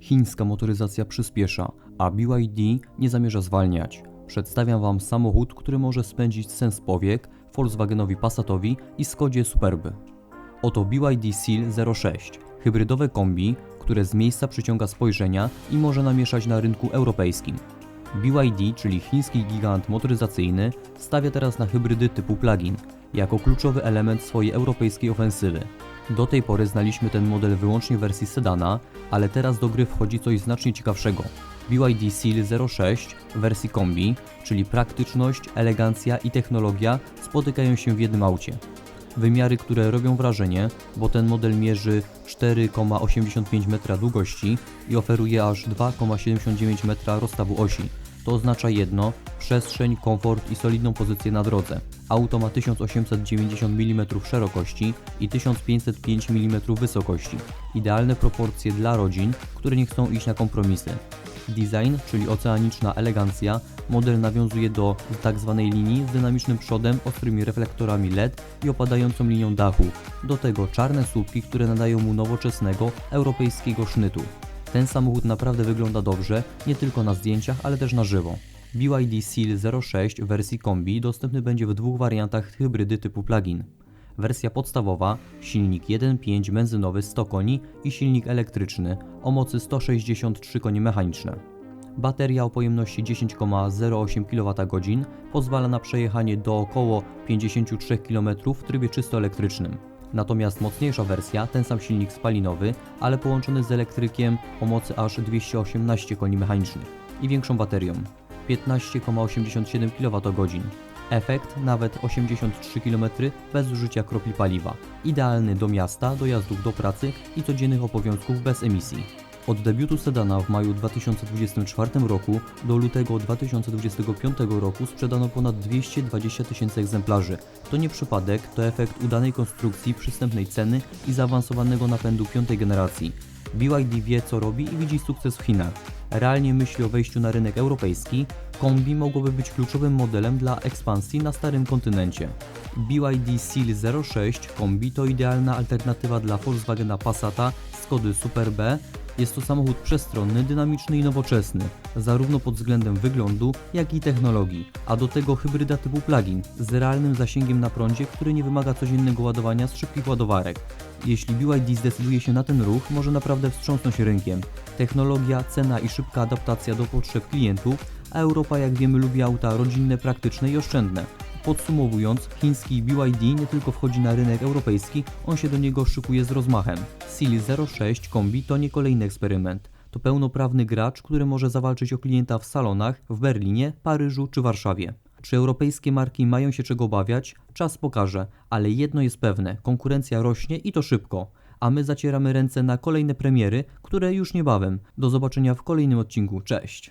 Chińska motoryzacja przyspiesza, a BYD nie zamierza zwalniać. Przedstawiam Wam samochód, który może spędzić sens powiek Volkswagenowi Passatowi i Skodzie Superby. Oto BYD Seal 06, hybrydowe kombi, które z miejsca przyciąga spojrzenia i może namieszać na rynku europejskim. BYD, czyli chiński gigant motoryzacyjny, stawia teraz na hybrydy typu plug-in, jako kluczowy element swojej europejskiej ofensywy. Do tej pory znaliśmy ten model wyłącznie w wersji sedana, ale teraz do gry wchodzi coś znacznie ciekawszego. BYD Seal 06 w wersji kombi, czyli praktyczność, elegancja i technologia spotykają się w jednym aucie. Wymiary, które robią wrażenie, bo ten model mierzy 4,85 metra długości i oferuje aż 2,79 metra rozstawu osi. To oznacza jedno, przestrzeń, komfort i solidną pozycję na drodze. Auto ma 1890 mm szerokości i 1505 mm wysokości. Idealne proporcje dla rodzin, które nie chcą iść na kompromisy. Design, czyli oceaniczna elegancja, model nawiązuje do tzw. linii z dynamicznym przodem, ostrymi reflektorami LED i opadającą linią dachu. Do tego czarne słupki, które nadają mu nowoczesnego, europejskiego sznytu. Ten samochód naprawdę wygląda dobrze, nie tylko na zdjęciach, ale też na żywo. BYD Seal 06 w wersji kombi dostępny będzie w dwóch wariantach hybrydy typu plug-in. Wersja podstawowa, silnik 1.5 benzynowy 100 koni i silnik elektryczny o mocy 163 konie mechaniczne. Bateria o pojemności 10,08 kWh pozwala na przejechanie do około 53 km w trybie czysto elektrycznym. Natomiast mocniejsza wersja, ten sam silnik spalinowy, ale połączony z elektrykiem o mocy aż 218 koni mechanicznych i większą baterią 15,87 kWh. Efekt nawet 83 km bez zużycia kropli paliwa. Idealny do miasta, dojazdów do pracy i codziennych obowiązków bez emisji. Od debiutu sedana w maju 2024 roku do lutego 2025 roku sprzedano ponad 220 tysięcy egzemplarzy. To nie przypadek, to efekt udanej konstrukcji, przystępnej ceny i zaawansowanego napędu piątej generacji. BYD wie co robi i widzi sukces w Chinach. Realnie myśli o wejściu na rynek europejski, kombi mogłoby być kluczowym modelem dla ekspansji na starym kontynencie. BYD Seal 06 kombi to idealna alternatywa dla Volkswagena Passata, Skody Super B. Jest to samochód przestronny, dynamiczny i nowoczesny, zarówno pod względem wyglądu, jak i technologii, a do tego hybryda typu plug-in z realnym zasięgiem na prądzie, który nie wymaga codziennego ładowania z szybkich ładowarek. Jeśli BYD zdecyduje się na ten ruch, może naprawdę wstrząsnąć rynkiem. Technologia, cena i szybka adaptacja do potrzeb klientów, a Europa jak wiemy lubi auta rodzinne, praktyczne i oszczędne. Podsumowując, chiński BYD nie tylko wchodzi na rynek europejski, on się do niego szykuje z rozmachem. Seal 06 Kombi to nie kolejny eksperyment. To pełnoprawny gracz, który może zawalczyć o klienta w salonach w Berlinie, Paryżu czy Warszawie. Czy europejskie marki mają się czego obawiać? Czas pokaże, ale jedno jest pewne: konkurencja rośnie i to szybko. A my zacieramy ręce na kolejne premiery, które już niebawem. Do zobaczenia w kolejnym odcinku. Cześć!